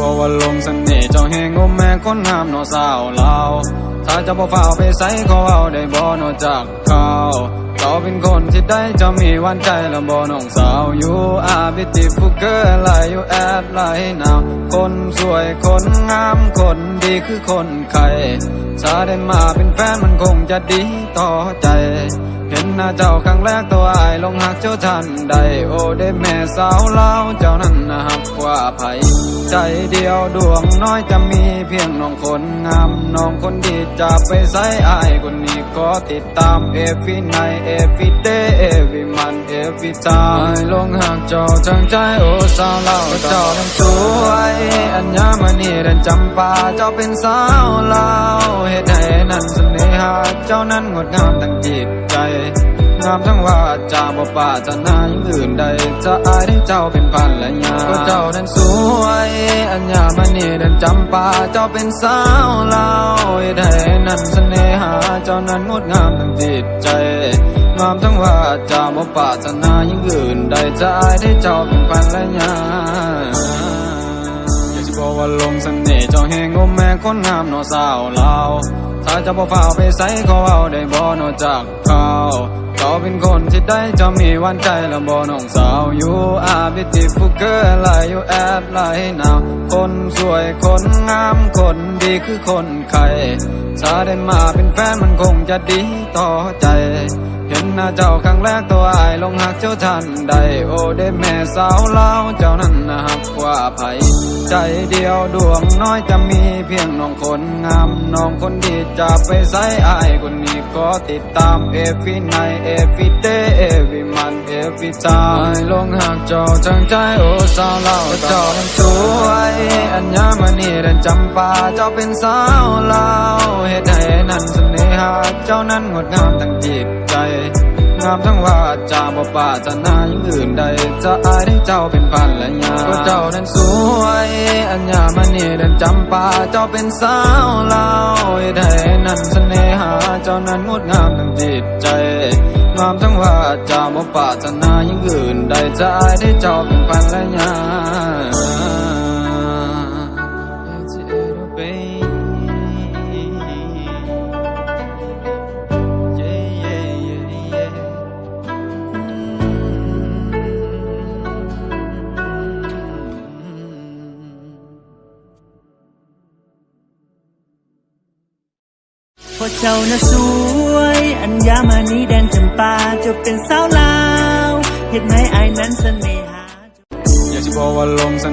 บอกว่าลงเสน่ห์เจ้าแห่งงมแม่คนงามนอสาวลาวถ้าเจะบ่ฝ่าไปใส่ขาเอาได้บ่นอกจากเขาเราเป็นคนที่ได้เจ้ามีวันใจและบ่น้องสาวอยู่อาบิติฟุกเกอร์ไลอยู่แอดไหลหนาวคนสวยคนงามคนดีคือคนไข่ถ้าได้มาเป็นแฟนมันคงจะดีต่อใจ เห็นหน้าเจ้าครั้งแรกตัวอายลงหักเจ้าทันใดโอ้ได้แม่สาวเล่าเจ้านั้นนะฮักกว่าไผใจเดียวดวงน้อยจะมีเพียงน้องคนงามน้องคนดีจะไปใส่อายคนนี้ก็ติดตามเอฟีไนเอฟีเดเอวีมันเอฟีตายลงหักเจ้าทั้งใจโอ้สาวลาเจ้าทั้งสวยอัญญามณีเดินจำปาเจ้าเป็นสาวลา นั้นงดงามทั้งจิตใจ งามทั้งว่าจาบ่ป่าจะนาอย่งอื่นใด จะอายที่เจ้าเป็นพันและยาก็เจ้านั้นสวย อัญญามณีเดินจำปาเจ้าเป็นสาวเหตุให้นั้นเสน่หา เจ้านั้นงดงามทั้งจิตใจ งามทั้งว่าจาบ่ป่าจะนาอย่งอื่นใด จะอายที่เจ้าเป็นพันและยา บอกว่าลงเสน่ห์เจ้าแห่งงมแม่คนงามนอสาวลาวถ้าเจะบ่ฝ่าไปใส่ขอเอาได้บ่นอจากเขาเจ้าเป็นคนที่ได้เจ้ามีวันใจและบ่น้องสาว อยู่อาบิติฟุกเกอร์ไลอยู่แอดไลนาวคนสวยคนงามคนดีคือคนไข่ถ้าได้มาเป็นแฟนมันคงจะดีต่อใจ เห็นหน้าเจ้าครั้งแรกตัวอายลงหักเจ้าทันใดโอ้ได้แม่สาวเล่าเจ้านั้นนะฮักกว่าไผใจเดียวดวงน้อยจะมีเพียงน้องคนงามน้องคนดีจะไปใส่อายคนนี้ก็ติดตามเอฟีไนเอฟีเดเอวีมันเอฟีตายลงหักเจ้าทั้งใจโอ้สาวเล่าเจ้านั้นสวยอัญญามณีเดินจำปาเจ้าเป็นสาวเล่าเหตุให้นั้นเสน่หาเจ้านั้นงดงามทั้งจิตใจงามทั้งว่าจาบ่ป่าจะนาอย่างอื่นใด จะอายที่เจ้าเป็นพันละยาก็เจ้านั้นสวย อัญญามณีเดินจำปาเจ้าเป็นสาวลาวเหตุให้นั้นเสน่หา เจ้านั้นงดงามทั้งจิตใจ งามทั้งว่าจาบ่ป่าจะนาอย่างอื่นใด จะอายที่เจ้าเป็นพันละยา พราะเจ้าน่ะสวย อัญญามานีแดนจำปาเจ้าเป็นสาวลาว เห็นไหมไอ้นั้นเสน่หา อยากจะบอกว่าลงเส